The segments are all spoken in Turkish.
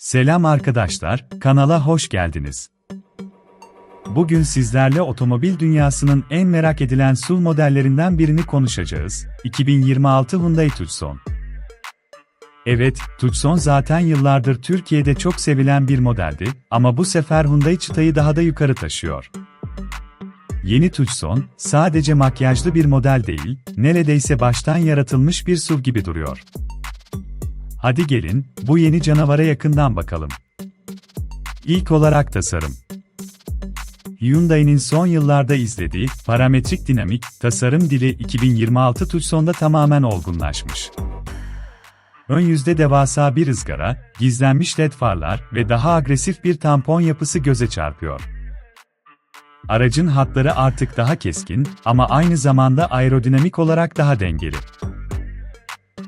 Selam arkadaşlar, kanala hoş geldiniz. Bugün sizlerle otomobil dünyasının en merak edilen SUV modellerinden birini konuşacağız. 2026 Hyundai Tucson. Evet, Tucson zaten yıllardır Türkiye'de çok sevilen bir modeldi ama bu sefer Hyundai çıtayı daha da yukarı taşıyor. Yeni Tucson, sadece makyajlı bir model değil, neredeyse baştan yaratılmış bir SUV gibi duruyor. Hadi gelin, bu yeni canavara yakından bakalım. İlk olarak tasarım. Hyundai'nin son yıllarda izlediği parametrik dinamik tasarım dili 2026 Tucson'da tamamen olgunlaşmış. Ön yüzde devasa bir ızgara, gizlenmiş led farlar ve daha agresif bir tampon yapısı göze çarpıyor. Aracın hatları artık daha keskin ama aynı zamanda aerodinamik olarak daha dengeli.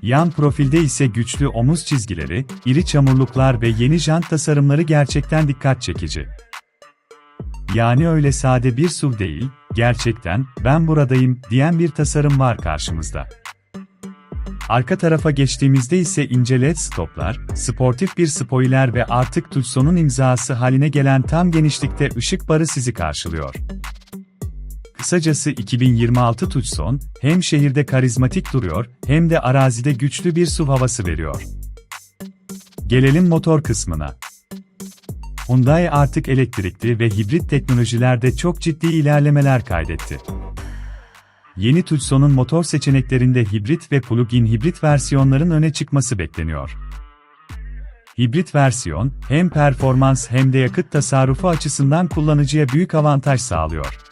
Yan profilde ise güçlü omuz çizgileri, iri çamurluklar ve yeni jant tasarımları gerçekten dikkat çekici. Yani öyle sade bir SUV değil, gerçekten ben buradayım diyen bir tasarım var karşımızda. Arka tarafa geçtiğimizde ise ince led stoplar, sportif bir spoiler ve artık Tucson'un imzası haline gelen tam genişlikte ışık barı sizi karşılıyor. Kısacası 2026 Tucson, hem şehirde karizmatik duruyor, hem de arazide güçlü bir SUV havası veriyor. Gelelim motor kısmına. Hyundai artık elektrikli ve hibrit teknolojilerde çok ciddi ilerlemeler kaydetti. Yeni Tucson'un motor seçeneklerinde hibrit ve plug-in hibrit versiyonların öne çıkması bekleniyor. Hibrit versiyon, hem performans hem de yakıt tasarrufu açısından kullanıcıya büyük avantaj sağlıyor.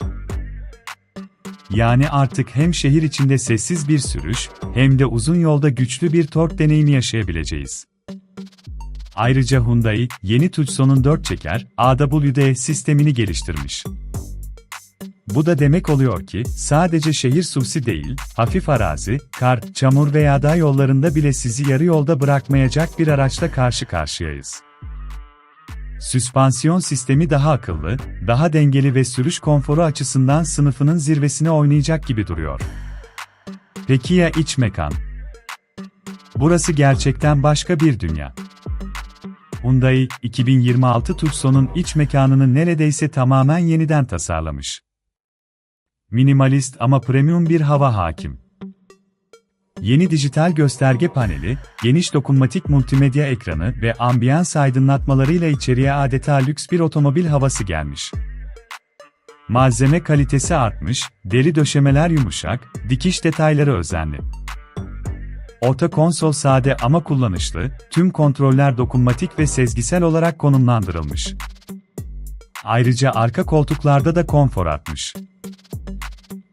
Yani artık hem şehir içinde sessiz bir sürüş, hem de uzun yolda güçlü bir tork deneyimi yaşayabileceğiz. Ayrıca Hyundai, yeni Tucson'un 4 çeker AWD sistemini geliştirmiş. Bu da demek oluyor ki, sadece şehir SUV'si değil, hafif arazi, kar, çamur veya dağ yollarında bile sizi yarı yolda bırakmayacak bir araçla karşı karşıyayız. Süspansiyon sistemi daha akıllı, daha dengeli ve sürüş konforu açısından sınıfının zirvesine oynayacak gibi duruyor. Peki ya iç mekan? Burası gerçekten başka bir dünya. Hyundai, 2026 Tucson'un iç mekanını neredeyse tamamen yeniden tasarlamış. Minimalist ama premium bir hava hakim. Yeni dijital gösterge paneli, geniş dokunmatik multimedya ekranı ve ambiyans aydınlatmalarıyla içeriye adeta lüks bir otomobil havası gelmiş. Malzeme kalitesi artmış, deri döşemeler yumuşak, dikiş detayları özenli. Orta konsol sade ama kullanışlı, tüm kontroller dokunmatik ve sezgisel olarak konumlandırılmış. Ayrıca arka koltuklarda da konfor artmış.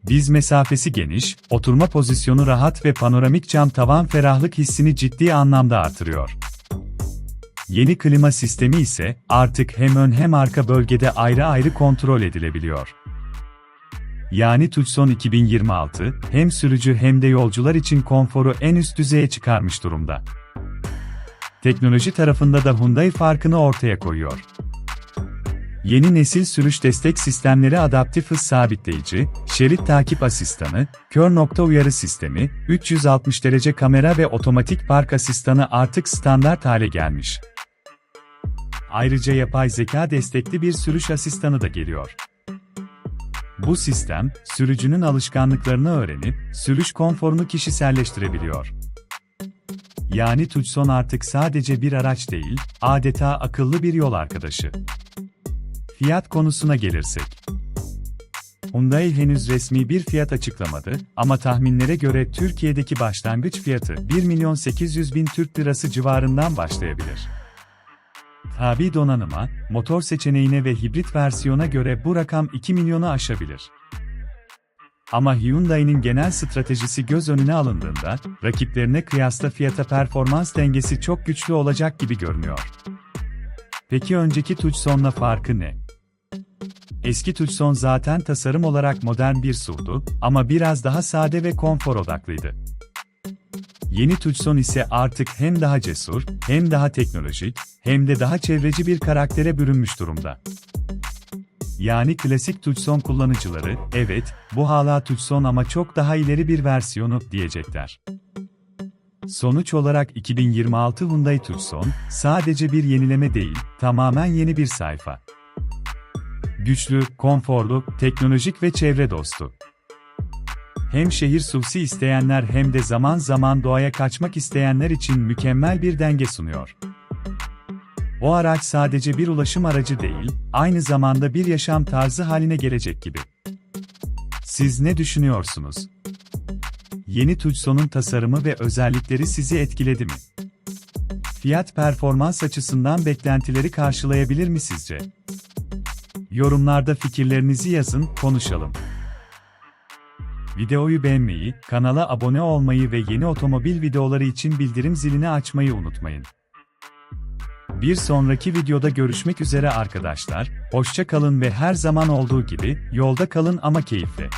Diz mesafesi geniş, oturma pozisyonu rahat ve panoramik cam tavan ferahlık hissini ciddi anlamda artırıyor. Yeni klima sistemi ise artık hem ön hem arka bölgede ayrı ayrı kontrol edilebiliyor. Yani Tucson 2026 hem sürücü hem de yolcular için konforu en üst düzeye çıkarmış durumda. Teknoloji tarafında da Hyundai farkını ortaya koyuyor. Yeni nesil sürüş destek sistemleri adaptif hız sabitleyici, şerit takip asistanı, kör nokta uyarı sistemi, 360 derece kamera ve otomatik park asistanı artık standart hale gelmiş. Ayrıca yapay zeka destekli bir sürüş asistanı da geliyor. Bu sistem, sürücünün alışkanlıklarını öğrenip, sürüş konforunu kişiselleştirebiliyor. Yani Tucson artık sadece bir araç değil, adeta akıllı bir yol arkadaşı. Fiyat konusuna gelirsek. Hyundai henüz resmi bir fiyat açıklamadı ama tahminlere göre Türkiye'deki başlangıç fiyatı 1 milyon 800 bin Türk lirası civarından başlayabilir. Tabi donanıma, motor seçeneğine ve hibrit versiyona göre bu rakam 2 milyonu aşabilir. Ama Hyundai'nin genel stratejisi göz önüne alındığında, rakiplerine kıyasla fiyata performans dengesi çok güçlü olacak gibi görünüyor. Peki önceki Tucson'la farkı ne? Eski Tucson zaten tasarım olarak modern bir SUV'du ama biraz daha sade ve konfor odaklıydı. Yeni Tucson ise artık hem daha cesur, hem daha teknolojik, hem de daha çevreci bir karaktere bürünmüş durumda. Yani klasik Tucson kullanıcıları, evet, bu hala Tucson ama çok daha ileri bir versiyonu diyecekler. Sonuç olarak 2026 Hyundai Tucson, sadece bir yenileme değil, tamamen yeni bir sayfa. Güçlü, konforlu, teknolojik ve çevre dostu. Hem şehir SUV'si isteyenler hem de zaman zaman doğaya kaçmak isteyenler için mükemmel bir denge sunuyor. O araç sadece bir ulaşım aracı değil, aynı zamanda bir yaşam tarzı haline gelecek gibi. Siz ne düşünüyorsunuz? Yeni Tucson'un tasarımı ve özellikleri sizi etkiledi mi? Fiyat performans açısından beklentileri karşılayabilir mi sizce? Yorumlarda fikirlerinizi yazın, konuşalım. Videoyu beğenmeyi, kanala abone olmayı ve yeni otomobil videoları için bildirim zilini açmayı unutmayın. Bir sonraki videoda görüşmek üzere arkadaşlar, hoşça kalın ve her zaman olduğu gibi, yolda kalın ama keyifli.